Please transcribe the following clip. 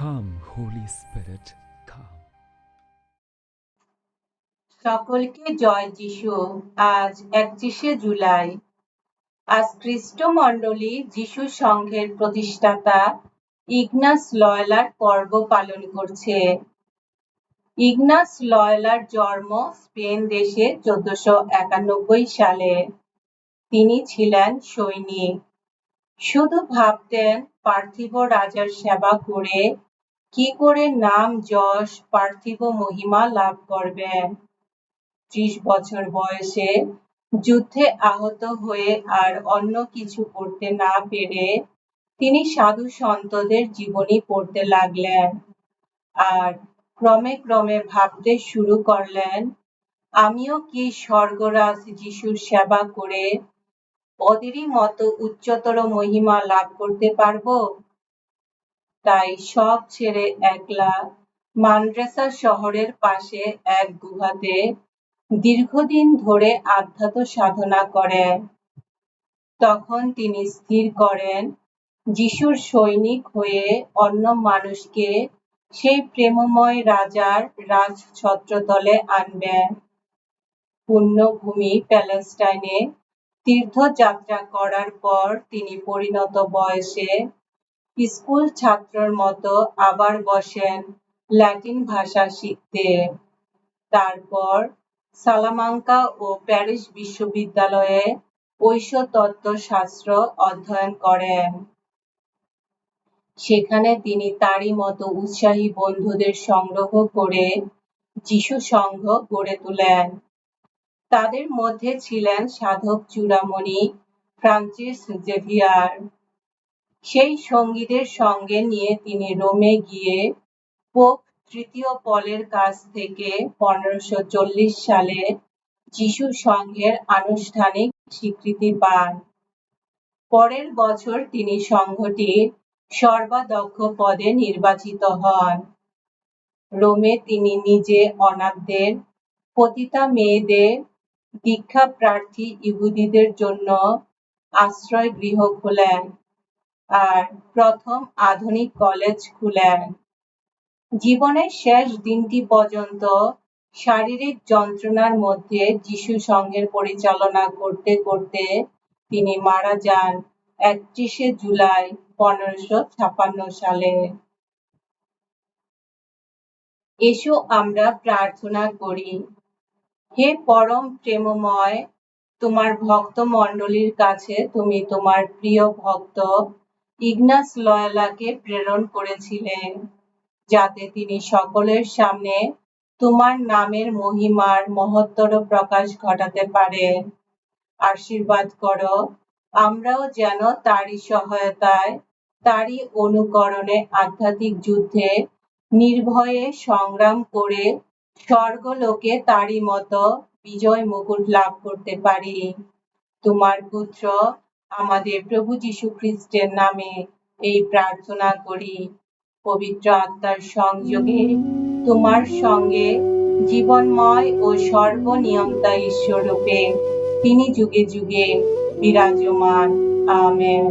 Come, Holy Spirit, come. সকলকে জয় যিশু। আজ একত্রিশে জুলাই। আজ খ্রিস্ট মণ্ডলী যিশু সংঘের প্রতিষ্ঠাতা ইগনাস লয়লার পর্ব পালন করছে। ইগনাস লয়লার জন্ম স্পেন দেশে চোদ্দশো একানব্বই সালে। তিনি ছিলেন সৈনিক। শুধু ভাবতেন পার্থিব রাজার সেবা করে কি করে নাম যশ পার্থিব মহিমা লাভ করবেন? ত্রিশ বছর বয়সে যুদ্ধে আহত হয়ে আর অন্য কিছু করতে না পেরে তিনি সাধু সন্তদের জীবনী পড়তে লাগলেন। আর ক্রমে ক্রমে ভাবতে শুরু করলেন, আমিও কি স্বর্গরাজ যিশুর সেবা করে ওদেরই মতো উচ্চতর মহিমা লাভ করতে পারব? তাই সব ছেড়ে একলা মান্ড্রেসা শহরের পাশে এক গুহাতে দীর্ঘদিন ধরে আধ্যাত্ম সাধনা করেন। তখন তিনি স্থির করেন, যিশুর সৈনিক হয়ে অন্য মানুষকে সেই প্রেমময় রাজার রাজ ছত্রতলে আনবেন পুণ্যভূমি প্যালেস্টাইনে তীর্থযাত্রা করার পর তিনি পরিণত বয়সে স্কুল ছাত্রর মতো আবার বসেন ল্যাটিন ভাষা শিখতে। তারপর সালামাঙ্কা ও প্যারিস বিশ্ববিদ্যালয়ে ঐশতত্ত্ব শাস্ত্র অধ্যয়ন করেন। সেখানে তিনি তারই মতো উৎসাহী বন্ধুদের সংগ্রহ করে যিশু সংঘ গড়ে তোলেন। তাদের মধ্যে ছিলেন সাধক চূড়ামণি ফ্রান্সিস জেভিয়ার। সেই সঙ্গীদের সঙ্গে নিয়ে তিনি রোমে গিয়ে পোপ তৃতীয় পলের কাছ থেকে পনেরোশো সালে যিশু সংঘের আনুষ্ঠানিক স্বীকৃতি পান। পরের বছর তিনি সংঘটির সর্বাধ্যক্ষ পদে নির্বাচিত হন। রোমে তিনি নিজে অনাথদের, পতিতা মেয়েদের দীক্ষা প্রার্থী ইহুদিদের জন্য আশ্রয় গৃহ খোলেন। আর প্রথম আধুনিক কলেজ খুলেন জীবনের শেষ দিনটি পর্যন্ত শারীরিক যন্ত্রণার মধ্যে যিশু সংঘের পরিচালনা করতে করতে তিনি মারা যান একত্রিশে জুলাই পনেরোশো ছাপান্ন সালে। এসো আমরা প্রার্থনা করি, হে পরম প্রেমময়, তোমার ভক্ত মণ্ডলীর কাছে তুমি তোমার প্রিয় ভক্ত ইগনাস লয়লাকে প্রেরণ করেছিলেন, যাতে তিনি সকলের সামনে তোমার নামের মহিমার মহত্তর প্রকাশ ঘটাতে পারেন আশীর্বাদ করো, আমরাও যেন তারই সহায়তায়, তারই অনুকরণে আধ্যাত্মিক যুদ্ধে নির্ভয়ে সংগ্রাম করে স্বর্গলোকে তারই মতো বিজয় মুকুট লাভ করতে পারি। তোমার পুত্র আমাদের প্রভু যীশু খ্রিস্টের নামে এই প্রার্থনা করি। পবিত্র আত্মার সংযোগে তোমার সঙ্গে জীবনময় ও সর্বনিয়ন্তা ঈশ্বর রূপে তিনি যুগে যুগে বিরাজমান। আমেন।